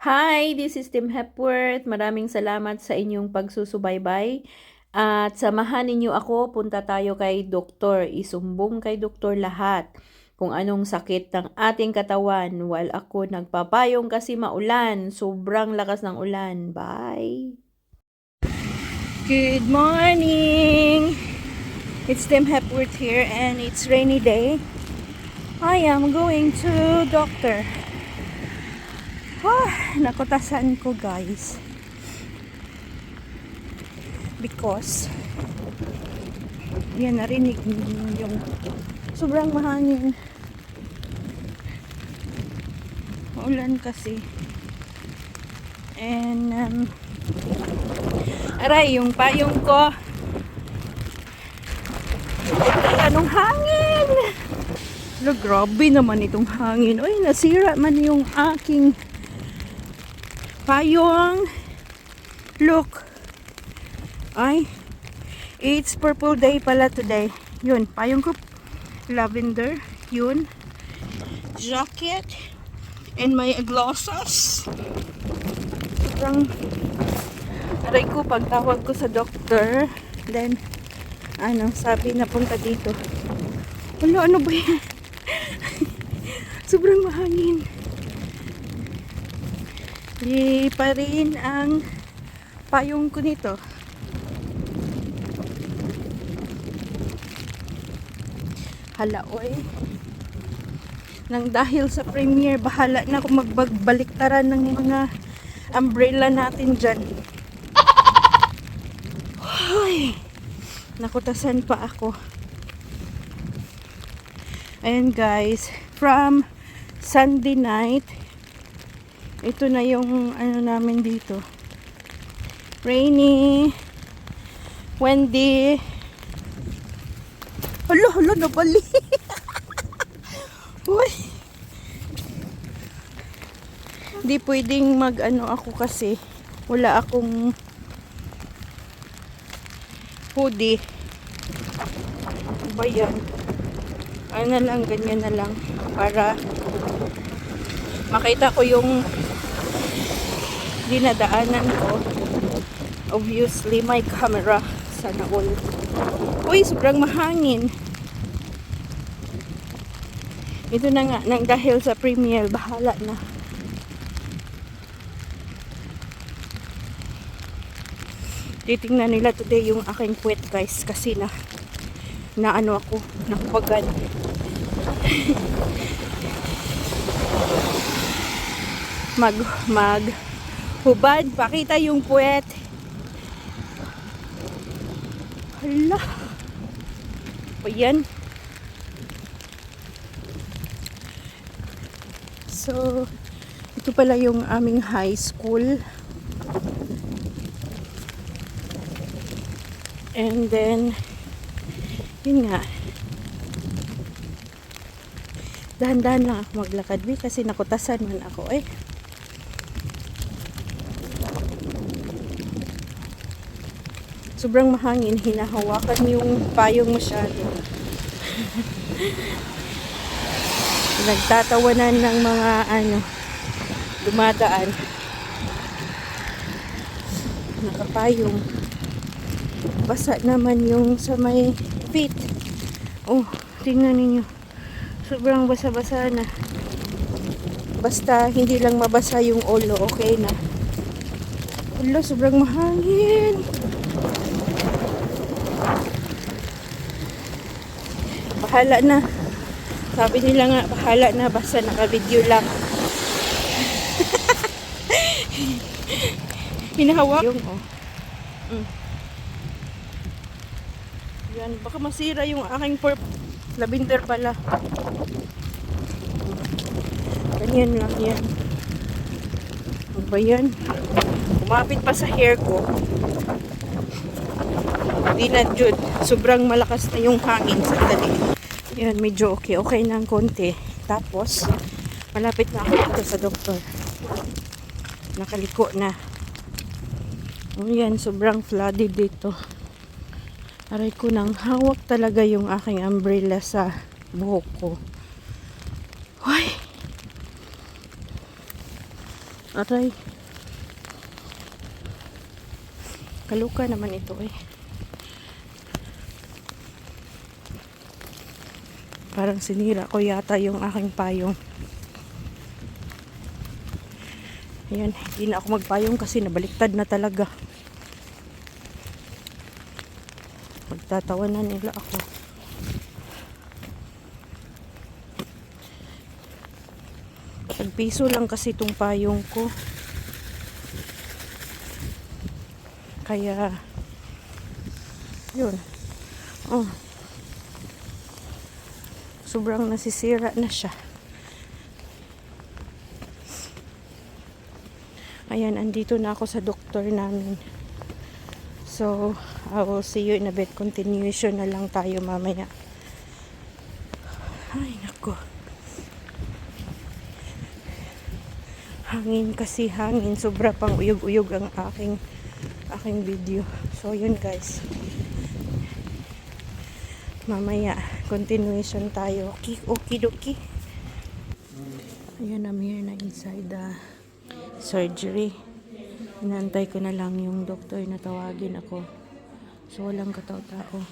Hi, this is Tim Hepworth. Maraming salamat sa inyong pagsusubaybay. At samahan ninyo ako, punta tayo kay doktor. Isumbong kay doktor lahat kung anong sakit ng ating katawan while ako nagpapayong kasi maulan. Sobrang lakas ng ulan. Bye! Good morning! It's Tim Hepworth here and it's rainy day. I am going to doctor. Ah, nakutasan ko guys. Because yan narinig yung sobrang mahangin. Ulan kasi. And um, aray, yung payong ko anong hangin? Lo, grabe naman itong hangin. Uy, nasira man yung aking payong. Look. Ay, it's purple day pala today. Yun, payong ko. Lavender. Yun. Jacket. And my glasses. Sobrang aray ko pagtawag ko sa doctor. Then, ano, sabi na punta dito. Wala, ano ba yan? Sobrang mahangin. Di pa rin ang payong ko nito. Hala, oy. Nang dahil sa premiere, bahala na kung magbagbaliktaran ng mga umbrella natin dyan. Hoy! Nakutasan pa ako. Ayan guys, from Sunday night, ito na yung ano namin dito. Rainy, windy. Hala, hala, nabali. Uy. Hindi pwedeng mag ano ako kasi wala akong hoodie. Ba yan? Ano lang, ganyan na lang. Para makita ko yung dinadaanan ko. Obviously, my camera. Sana all. Uy, sobrang mahangin. Ito na nga, nang dahil sa premiere, bahala na. Titingnan nila today yung aking puwet guys kasi na na ano ako, nakapagad. mag mag hubad, pakita yung puwet. Hala. O. So, ito pala yung aming high school. And then, yun nga. Dahan-dahan lang ako maglakad, kasi nakutasan man ako eh. Sobrang mahangin, hinahawakan yung payong masyado. Nagtatawanan ng mga ano, dumadaan. Nakapayong. Basa naman yung sa may feet. Oh, tingnan ninyo. Sobrang basa-basa na. Basta hindi lang mabasa yung ulo, okay na. Ulo, sobrang mahangin. Bahala na. Sabi nila nga, bahala na. Basta naka-video lang. Hinahawa. Yung, oh. Mm. Yan, baka masira yung aking purp. Lavender pala. Ganyan lang yan. Ano ba yan? Kumapit pa sa hair ko. Hindi na, Jude. Sobrang malakas na yung hangin sa dali. Yan, medyo okay. Okay na ang konti. Tapos, malapit na ako dito sa doktor. Nakaliko na. O yan, sobrang flooded dito. Aray ko nang hawak talaga yung aking umbrella sa buhok ko. Hoy! Aray. Kaluka naman ito eh. Parang sinira ko yata yung aking payong. Ayan, hindi na ako magpayong kasi nabaliktad na talaga. Magtatawanan nila ako. Tagpiso lang kasi itong payong ko. Kaya, yun. Oh. Sobrang nasisira na siya. Ayan, andito na ako sa doktor namin. So, I will see you in a bit. Continuation na lang tayo mamaya. Ay, nako. Hangin kasi hangin. Sobra pang uyog-uyog ang aking aking video. So, yun guys. Mamaya, continuation tayo. Okay, okay, doki. Ayan, I'm here na inside the surgery. Inantay ko na lang yung doktor na tawagin ako. So, walang katao-tao.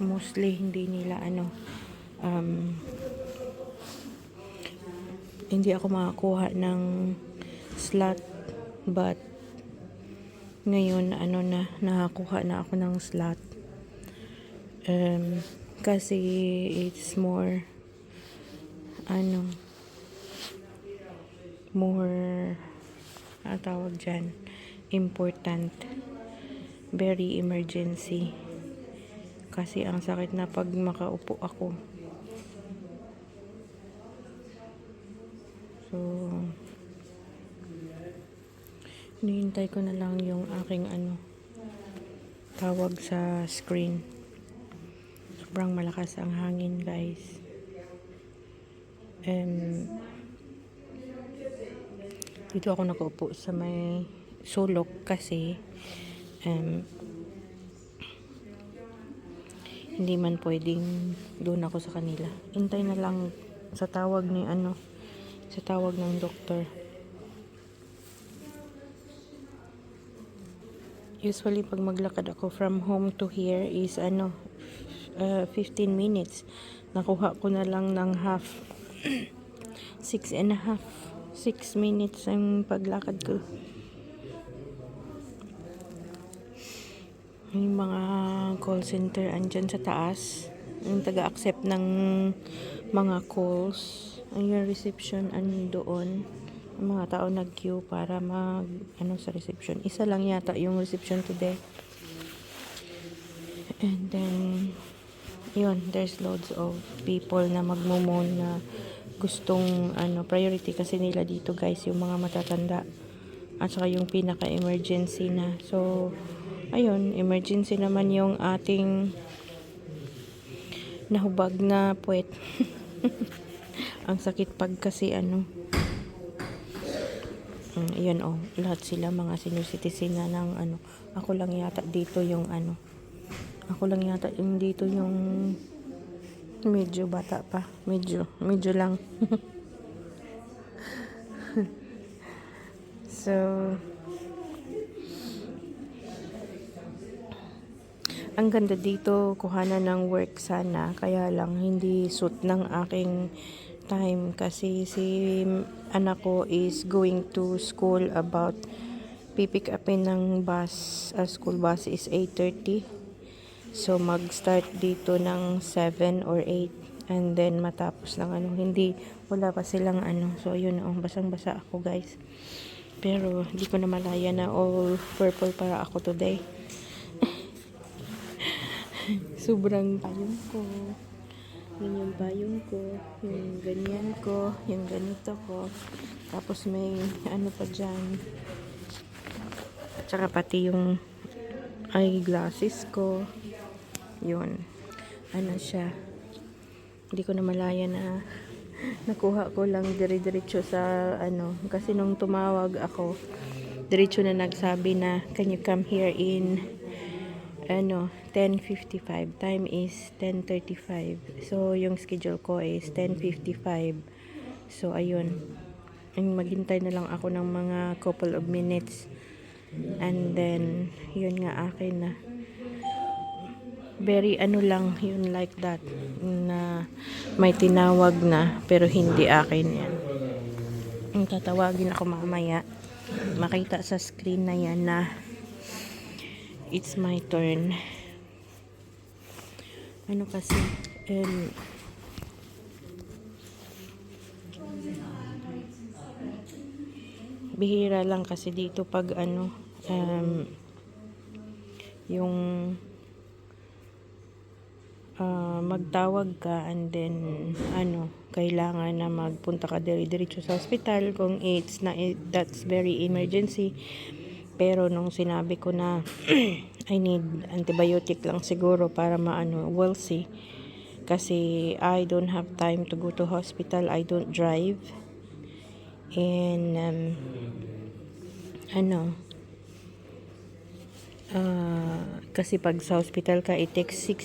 Mostly, hindi nila ano, um, hindi ako makakuha ng slot but ngayon ano na nakakuha na ako ng slot um, kasi it's more ano more ang tawag dyan? Important. Very emergency. Kasi ang sakit na pag makaupo ako. So hinihintay ko na lang yung aking ano tawag sa screen sobrang malakas ang hangin guys. Um, dito ako nakaupo sa may sulok kasi um, hindi man pwedeng doon ako sa kanila. Intay na lang sa tawag ni ano sa tawag ng doktor. Usually pag maglakad ako from home to here is ano uh, 15 minutes. Nakuha ko na lang ng half 6 and a half 6 minutes ang paglakad ko. Yung mga call center andyan sa taas. Yung taga-accept ng mga calls. Yung reception andoon ang mga tao nag-queue para mag ano sa reception. Isa lang yata yung reception today. And then yun there's loads of people na magmumon na gustong ano priority kasi nila dito guys yung mga matatanda at saka yung pinaka emergency na so ayun emergency naman yung ating nahubag na puwet ang sakit pag kasi ano Mm, yun oh, lahat sila mga senior citizen na ng ano. Ako lang yata dito yung ano. Ako lang yata yung dito yung medyo bata pa. Medyo, medyo lang. so, ang ganda dito, kuhanan ng work sana. Kaya lang, hindi suit ng aking time kasi si anak ko is going to school about pipick upin ng bus, uh, school bus is 8.30 so mag-start dito ng 7 or 8 and then matapos ng ano hindi, wala pa silang ano so yun oh, basang basa ako guys pero hindi ko na malaya na all purple para ako today sobrang payong ko yun yung payong ko, yung ganyan ko, yung ganito ko. Tapos may ano pa dyan. At saka pati yung eyeglasses ko. Yun. Ano siya. Hindi ko na malaya na nakuha ko lang dire-diretso sa ano. Kasi nung tumawag ako, diretso na nagsabi na, can you come here in ano, 10.55. Time is 10.35. So, yung schedule ko is 10.55. So, ayun. And maghintay na lang ako ng mga couple of minutes. And then, yun nga akin na. Very ano lang, yun like that. Na may tinawag na, pero hindi akin yan. Ang tatawagin ako mamaya. Makita sa screen na yan na it's my turn. Ano kasi, um, bihira lang kasi dito pag ano, um, yung ah, magtawag ka and then ano, kailangan na magpunta ka dire-diretso sa hospital kung it's na that's very emergency. Pero nung sinabi ko na I need antibiotic lang siguro para maano, we'll see. Kasi I don't have time to go to hospital. I don't drive. And um, ano, Ah, kasi pag sa hospital ka, it takes 6,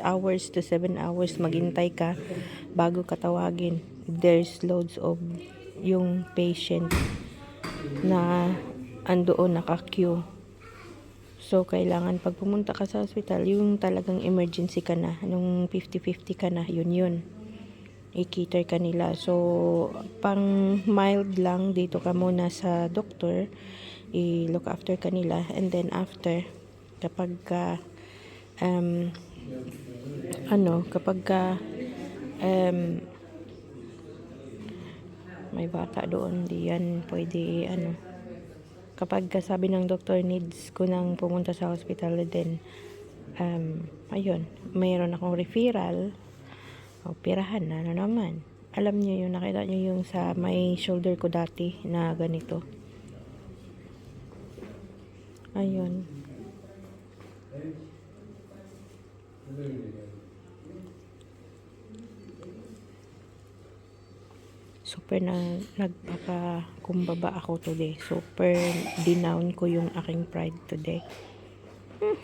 6 hours to 7 hours maghintay ka bago ka tawagin. There's loads of yung patient na andoon naka-queue. So, kailangan pag pumunta ka sa hospital, yung talagang emergency ka na, nung 50-50 ka na, yun yun. I-cater ka nila. So, pang mild lang, dito ka muna sa doctor, i-look after ka nila, and then after, kapag ka, um, ano, kapag ka, um, may bata doon, di yan pwede, ano, kapag ka sabi ng doctor needs ko nang pumunta sa hospital, then, um, ayun, mayroon akong referral, operahan na, ano naman. Alam niyo yung nakita niyo yung sa may shoulder ko dati na ganito. Ayun. Super na nagpakakumbaba ako today. Super dinown ko yung aking pride today.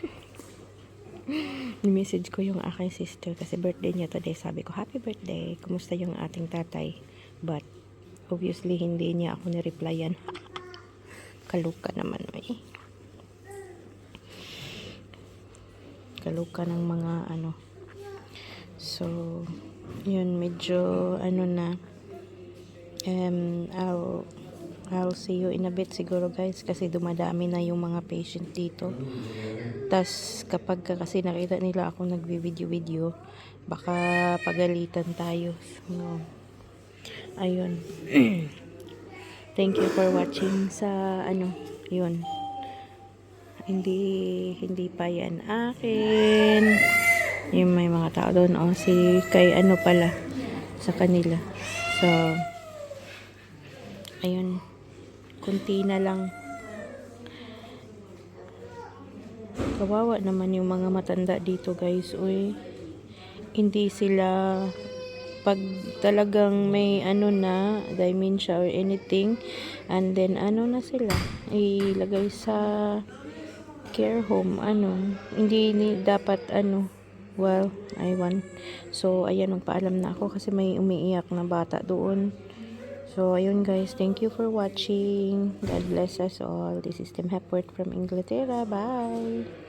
Ni-message ko yung aking sister kasi birthday niya today. Sabi ko, happy birthday. Kumusta yung ating tatay? But, obviously, hindi niya ako ni-replyan. Kaluka naman, may. Kaluka ng mga ano. So, yun, medyo, ano na, um, I'll, I'll see you in a bit siguro guys kasi dumadami na yung mga patient dito. Tas kapag ka kasi nakita nila ako nagvi-video-video, baka pagalitan tayo. So, ayun. Thank you for watching sa ano, yun. Hindi hindi pa yan akin. Yung may mga tao doon o si kay ano pala sa kanila. So, ayun. Kunti na lang. Kawawa naman yung mga matanda dito guys. Uy, hindi sila pag talagang may ano na dementia or anything and then ano na sila ilagay sa care home ano hindi ni dapat ano well I want so ayan magpaalam na ako kasi may umiiyak na bata doon. So ayun guys thank you for watching. God bless us all. This is Tim Hepworth from Inglaterra. Bye